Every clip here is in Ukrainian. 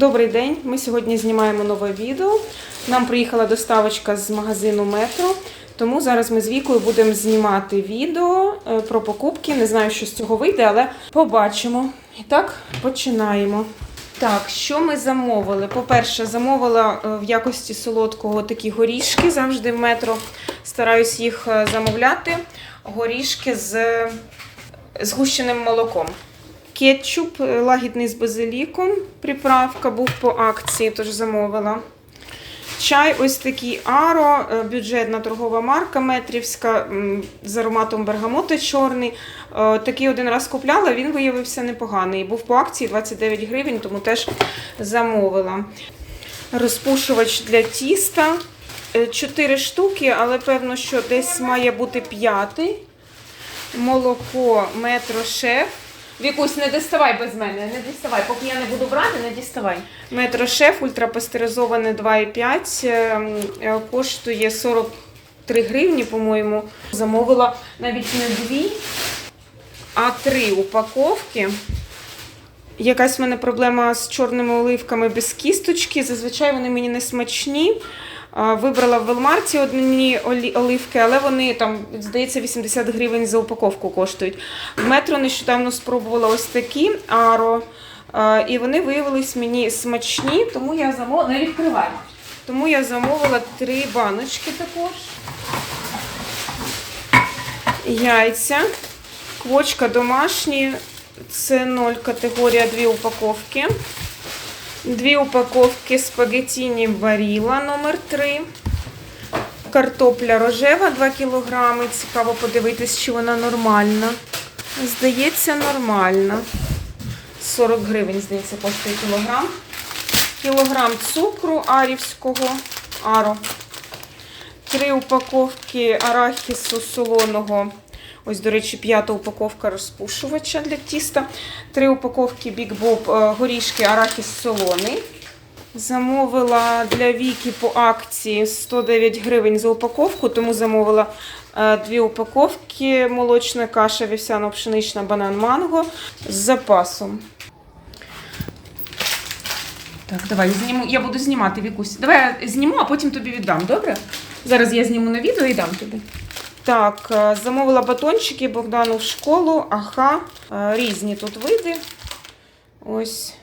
Добрий день. Ми сьогодні знімаємо нове відео. Нам приїхала доставочка з магазину Метро. Тому зараз ми з Вікою будемо знімати відео е, про покупки. Не знаю, що з цього вийде, але побачимо. І так, починаємо. Так, що ми замовили? По-перше, замовила е, в якості солодкого такі горішки. Завжди в метро стараюсь їх е, замовляти. Горішки з згущеним молоком. Кетчуп е, лагідний з базиліком. Приправка був по акції, тож замовила. Чай ось такий Аро, е, бюджетна торгова марка метрівська з ароматом бергамота чорний. Е, Такий один раз купляла, він виявився непоганий. Був по акції 29 гривень, тому теж замовила. Розпушувач для тіста. 4 штуки, але певно, що десь має бути п'ятий. Молоко метро шеф. Вікусь, не діставай без мене, не діставай. Поки я не буду брати, не діставай. Метро шеф ультрапастеризоване 2,5 е, е, коштує 43 гривні, по-моєму. Замовила навіть не дві, а три упаковки. Якась в мене проблема з чорними оливками без кісточки. Зазвичай вони мені не смачні. Вибрала в Велмарті одні оливки, але вони там, здається, 80 гривень за упаковку коштують. Метро нещодавно спробувала ось такі аро. І вони виявились мені смачні, тому я замовила. Не відкривай. Тому я замовила три баночки також. Яйця. Квочка домашні. Це 0 категорія, дві упаковки. Дві упаковки спагеттіні Баріла номер 3 Картопля рожева 2 кг. Цікаво подивитись, чи вона нормальна. Здається, нормальна. 40 гривень, здається, коштує кілограм. Кілограм цукру арівського аро. Три упаковки арахісу солоного. Ось, до речі, п'ята упаковка розпушувача для тіста. Три упаковки Big Bob е, горішки арахіс солоний. Замовила для Віки по акції 109 гривень за упаковку, тому замовила е, дві упаковки молочна каша вівсяно-пшенична банан манго з запасом. Так, давай зніму. Я буду знімати Вікусь. Давай я зніму, а потім тобі віддам, добре? Зараз я зніму на відео і дам тобі. Так, е, замовила батончики Богдану в школу. Ага, е, різні тут види. Ось.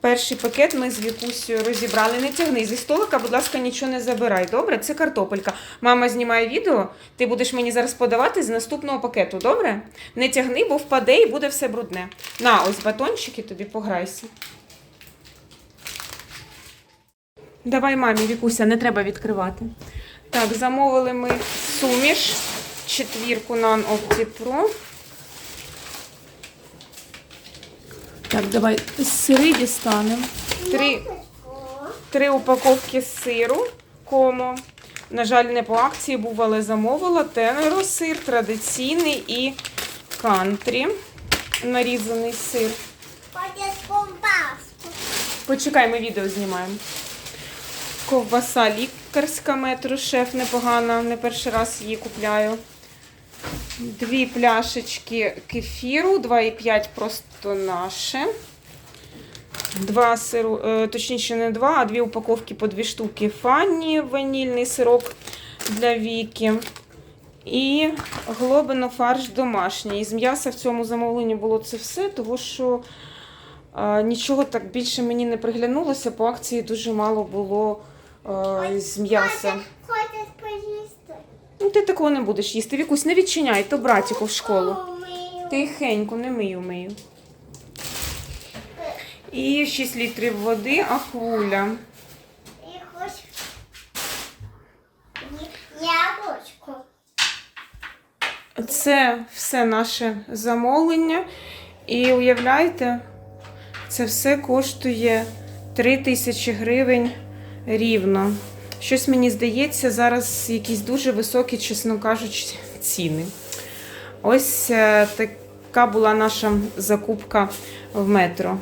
Перший пакет ми з Вікусею розібрали. Не тягни зі столика, будь ласка, нічого не забирай. Добре? Це картопелька. Мама знімає відео, ти будеш мені зараз подавати з наступного пакету, добре? Не тягни, бо впаде і буде все брудне. На, ось батончики, тобі пограйся. Давай мамі, Вікуся, не треба відкривати. Так, замовили ми суміш, четвірку Nan Opti Pro. Так, давай сири дістанемо. Три, три упаковки сиру комо. На жаль, не по акції був, але замовила. Тенеро сир, традиційний і кантрі. Нарізаний сир. Почекай, ми відео знімаємо. Ковбаса лікарська метро шеф непогана, не перший раз її купляю. Дві пляшечки кефіру, 2,5 просто наше. Два сиру, е, точніше не два, а дві упаковки по дві штуки фанні, ванільний сирок для віки. І глобино фарш домашній. З м'яса в цьому замовленні було це все, тому що а, нічого так більше мені не приглянулося. По акції дуже мало було а, з м'яса. Хочеш поїсти? Ну, ти такого не будеш їсти. Вікусь, не відчиняй, то братіку в школу. Тихенько, не мию, мию. І 6 літрів води, акуля. І хоч яблучко. Це все наше замовлення. І уявляєте, це все коштує 3 тисячі гривень рівно. Щось мені здається, зараз якісь дуже високі, чесно кажучи, ціни. Ось е, така була наша закупка в метро.